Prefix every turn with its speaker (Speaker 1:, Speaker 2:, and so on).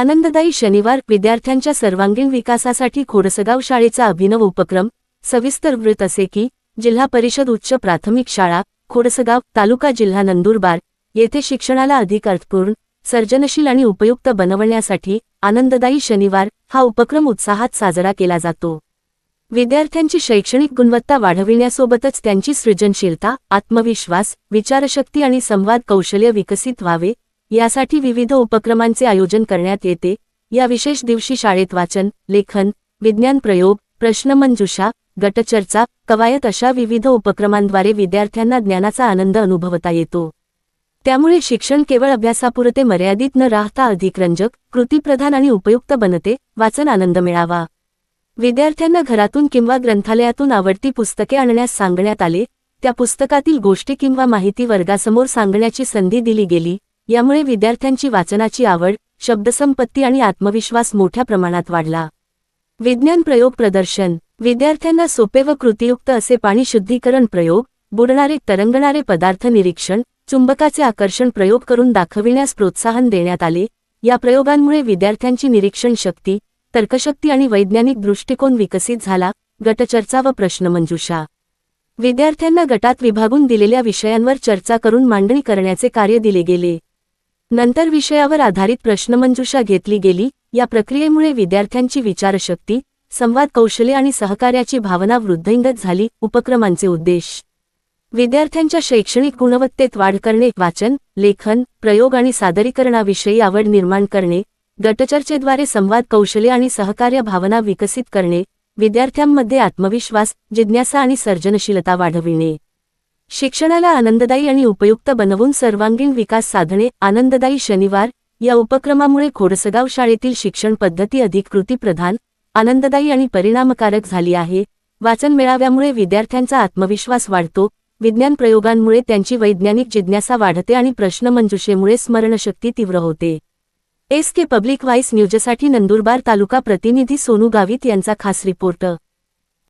Speaker 1: आनंददायी शनिवार विद्यार्थ्यांच्या सर्वांगीण विकासासाठी खोडसगाव शाळेचा अभिनव उपक्रम सविस्तर वृत्त असे की जिल्हा परिषद उच्च प्राथमिक शाळा खोडसगाव तालुका जिल्हा नंदुरबार येथे शिक्षणाला अधिक अर्थपूर्ण सर्जनशील आणि उपयुक्त बनवण्यासाठी आनंददायी शनिवार हा उपक्रम उत्साहात साजरा केला जातो. विद्यार्थ्यांची शैक्षणिक गुणवत्ता वाढविण्यासोबतच त्यांची सृजनशीलता आत्मविश्वास विचारशक्ती आणि संवाद कौशल्य विकसित व्हावे यासाठी विविध उपक्रमांचे आयोजन करण्यात येते. या विशेष दिवशी शाळेत वाचन लेखन विज्ञान प्रयोग प्रश्नमंजुषा गटचर्चा कवायत अशा विविध उपक्रमांद्वारे विद्यार्थ्यांना ज्ञानाचा आनंद अनुभवता येतो. त्यामुळे शिक्षण केवळ अभ्यासापुरते मर्यादित न राहता अधिक रंजक कृतीप्रधान आणि उपयुक्त बनते वाचन आनंद मिळावा. विद्यार्थ्यांना घरातून किंवा ग्रंथालयातून आवडती पुस्तके आणण्यास सांगण्यात आले त्या पुस्तकातील गोष्टी किंवा माहिती वर्गासमोर सांगण्याची संधी दिली गेली यामुळे विद्यार्थ्यांची वाचनाची आवड शब्दसंपत्ती आणि आत्मविश्वास मोठ्या प्रमाणात वाढला. विज्ञान प्रयोग प्रदर्शन. विद्यार्थ्यांना सोपे व कृतीयुक्त असे पाणी शुद्धीकरण प्रयोग बुडणारे तरंगणारे पदार्थ निरीक्षण चुंबकाचे आकर्षण प्रयोग करून दाखविण्यास प्रोत्साहन देण्यात आले. या प्रयोगांमुळे विद्यार्थ्यांची निरीक्षण शक्ती तर्कशक्ती आणि वैज्ञानिक दृष्टिकोन विकसित झाला गटचर्चा व प्रश्नमंजुषा. विद्यार्थ्यांना गटात विभागून दिलेल्या विषयांवर चर्चा करून मांडणी करण्याचे कार्य दिले गेले. नंतर विषयावर आधारित प्रश्नमंजुषा घेतली गेली. या प्रक्रियेमुळे विद्यार्थ्यांची विचारशक्ती संवाद कौशल्य आणि सहकार्याची भावना वृद्धिंगत झाली. उपक्रमांचे उद्देश. विद्यार्थ्यांच्या शैक्षणिक गुणवत्तेत वाढ करणे. वाचन लेखन प्रयोग आणि सादरीकरणाविषयी आवड निर्माण करणे. गटचर्चेद्वारे संवाद कौशल्य आणि सहकार्य भावना विकसित करणे. विद्यार्थ्यांमध्ये आत्मविश्वास जिज्ञासा आणि सर्जनशीलता वाढविणे. शिक्षणाला आनंददायी आणि उपयुक्त बनवून सर्वांगीण विकास साधणे आनंददायी शनिवार या उपक्रमामुळे खोडसगाव शाळेतील शिक्षण पद्धती अधिक कृतीप्रधान आनंददायी आणि परिणामकारक झाली आहे. वाचन मेळाव्यामुळे विद्यार्थ्यांचा आत्मविश्वास वाढतो. विज्ञान प्रयोगांमुळे त्यांची वैज्ञानिक जिज्ञासा वाढते आणि प्रश्नमंजुषेमुळे स्मरणशक्ती तीव्र होते. एस के पब्लिक व्हाईस न्यूजसाठी नंदुरबार तालुका प्रतिनिधी सोनू गावित यांचा खास रिपोर्ट.